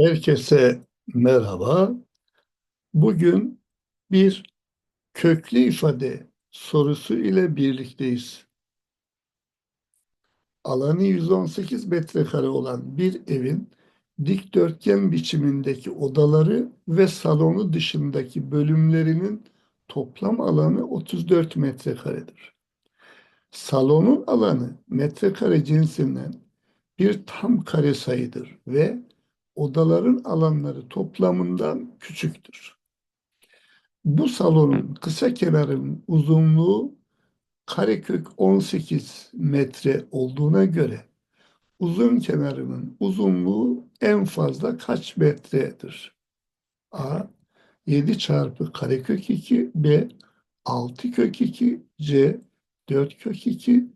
Herkese merhaba. Bugün bir köklü ifade sorusu ile birlikteyiz. Alanı 118 metrekare olan bir evin dikdörtgen biçimindeki odaları ve salonu dışındaki bölümlerinin toplam alanı 34 metrekaredir. Salonun alanı metrekare cinsinden bir tam kare sayıdır ve odaların alanları toplamından küçüktür. Bu salonun kısa kenarının uzunluğu karekök 18 metre olduğuna göre uzun kenarının uzunluğu en fazla kaç metredir? A 7 çarpı karekök 2 B 6 kök 2 C 4 kök 2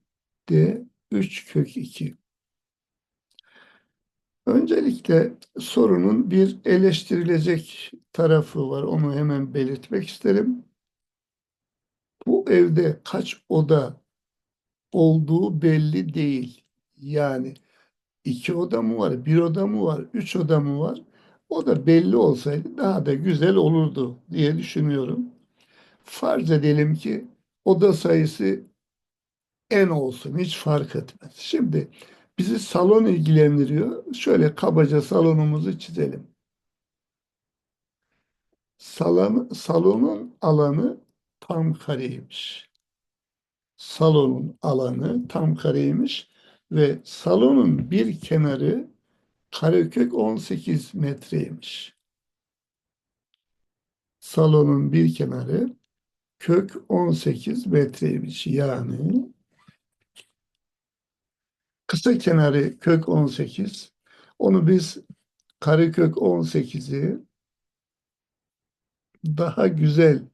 D 3 kök 2 Öncelikle sorunun bir eleştirilecek tarafı var. Onu hemen belirtmek isterim. Bu evde kaç oda olduğu belli değil. Yani iki oda mı var, bir oda mı var, üç oda mı var? O da belli olsaydı daha da güzel olurdu diye düşünüyorum. Farz edelim ki oda sayısı en olsun hiç fark etmez. Şimdi bizi salon ilgilendiriyor. Şöyle kabaca salonumuzu çizelim. Salon, salonun alanı tam kareymiş. Salonun alanı tam kareymiş ve salonun bir kenarı karekök 18 metreymiş. Salonun bir kenarı kök 18 metreymiş. Yani kısa kenarı kök 18. Onu biz karekök 18'i daha güzel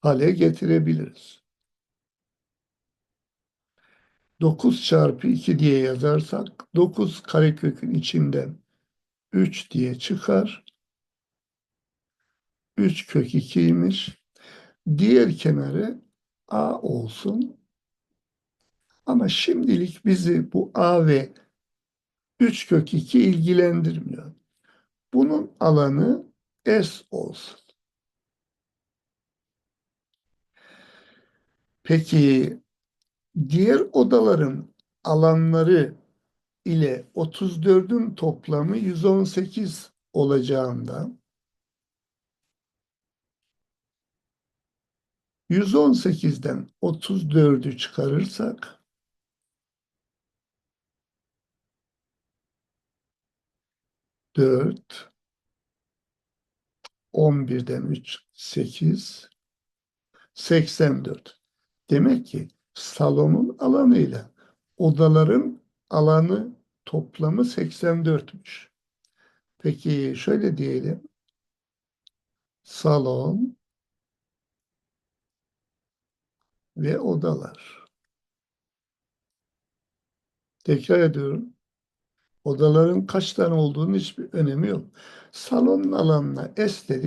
hale getirebiliriz. 9 çarpı 2 diye yazarsak 9 karekökün içinden 3 diye çıkar. 3 kök 2'ymiş. Diğer kenarı A olsun. Ama şimdilik bizi bu A ve 3 kök 2 ilgilendirmiyor. Bunun alanı S olsun. Peki diğer odaların alanları ile 34'ün toplamı 118 olacağından 118'den 34'ü çıkarırsak dört, on birden üç, sekiz, seksen dört. Demek ki salonun alanıyla odaların alanı toplamı 84'müş. Peki şöyle diyelim. Salon ve odalar. Tekrar ediyorum. Odaların kaç tane olduğunun hiçbir önemi yok. Salonun alanına S.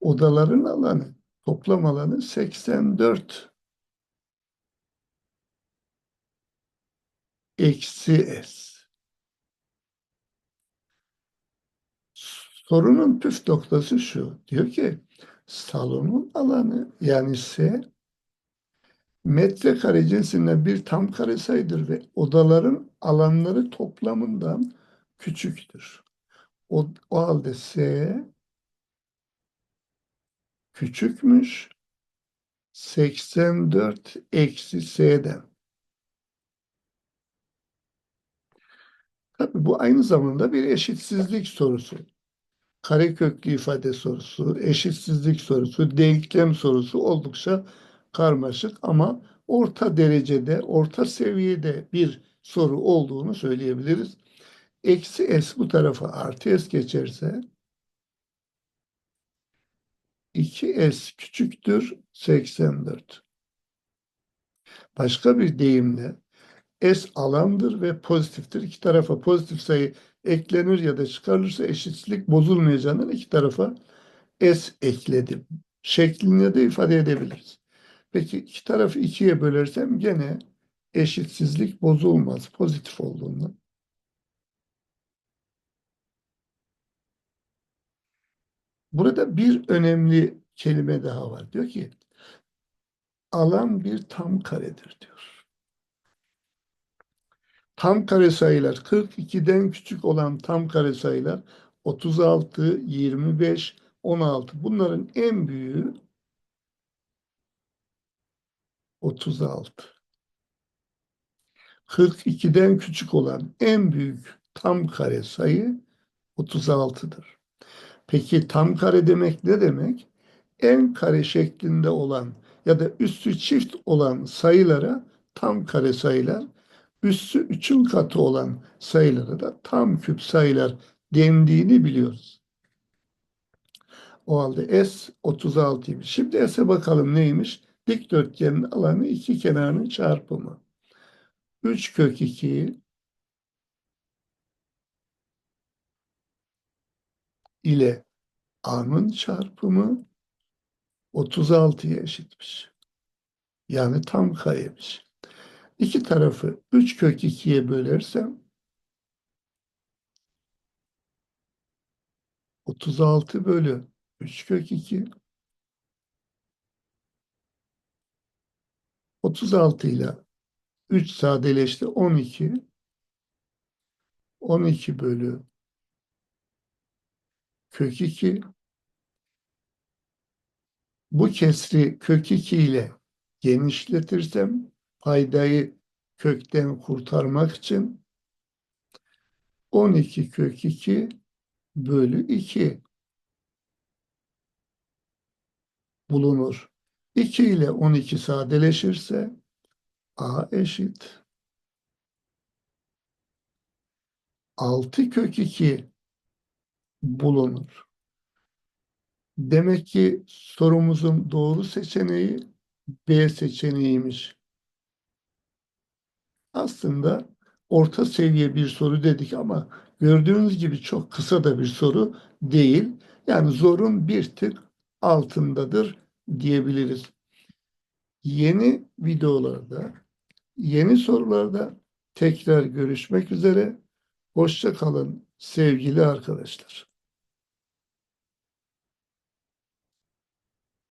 Odaların alanı, toplam alanı 84 eksi S. Sorunun püf noktası şu. Diyor ki salonun alanı yani S metrekare cinsinden bir tam kare sayıdır ve odaların alanları toplamından küçüktür. O, o halde S küçükmüş 84 eksi S'den. Tabii bu aynı zamanda bir eşitsizlik sorusu. Kareköklü ifade sorusu, eşitsizlik sorusu, denklem sorusu oldukça karmaşık ama orta derecede, orta seviyede bir soru olduğunu söyleyebiliriz. Eksi S bu tarafa artı S geçerse 2S küçüktür 84. Başka bir deyimle S alandır ve pozitiftir. İki tarafa pozitif sayı eklenir ya da çıkarılırsa eşitsizlik bozulmayacağından iki tarafa S ekledim şeklinde de ifade edebiliriz. Peki iki tarafı ikiye bölersem gene eşitsizlik bozulmaz pozitif olduğundan. Burada bir önemli kelime daha var. Diyor ki alan bir tam karedir diyor. Tam kare sayılar 42'den küçük olan tam kare sayılar 36, 25, 16 bunların en büyüğü 36. 42'den küçük olan en büyük tam kare sayı 36'dır. Peki tam kare demek ne demek? En kare şeklinde olan ya da üstü çift olan sayılara tam kare sayılar, üstü üçün katı olan sayılara da tam küp sayılar dendiğini biliyoruz. O halde S 36'ymış. Şimdi S'e bakalım neymiş? Dikdörtgenin alanı iki kenarının çarpımı. 3 kök 2 ile A'nın çarpımı 36'ya eşitmiş. Yani tam karemiş. İki tarafı 3 kök 2'ye bölersem 36 bölü 3 kök 2 36 ile 3 sadeleşti 12 12 bölü kök 2 bu kesri kök 2 ile genişletirsem paydayı kökten kurtarmak için 12 kök 2 bölü 2 bulunur. 2 ile 12 sadeleşirse A eşit 6 kök 2 bulunur. Demek ki sorumuzun doğru seçeneği B seçeneğiymiş. Aslında orta seviye bir soru dedik ama gördüğünüz gibi çok kısa da bir soru değil. Yani zorun bir tık altındadır diyebiliriz. Yeni videolarda, yeni sorularda tekrar görüşmek üzere. Hoşça kalın sevgili arkadaşlar.